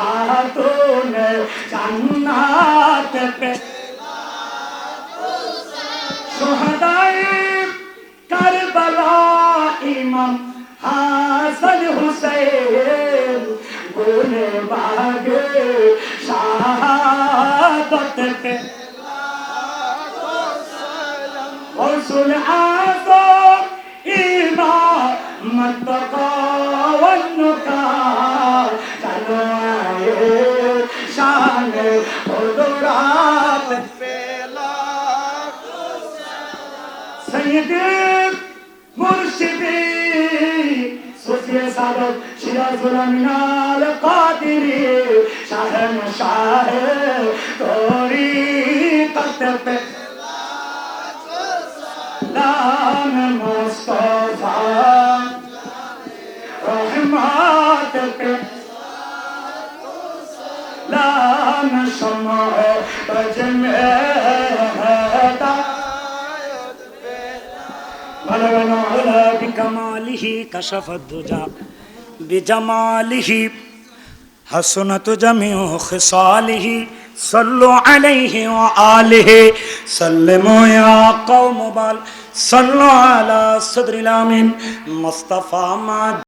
খাতুন জান্নাত পে সুহদাই কারবালা ইমাম হাসান হুসেন গুনে বাগে শাহাদত পে রসুল আজম, ইমাম মতকা শান হলো রাত পেলা সৈয়দ মুর্শিদি, সুফিয়ে সাদত, সিরাজুল আমিনাল কাদিরি, শাহন শাহ তোরি কত لام شمع بجمعها بلغ العلا بكماله كشف الدجى بجماله حسنت جميع خصاله صلوا عليه وآله سلموا يا قوم بل صلوا على صدر الأمين مصطفى ما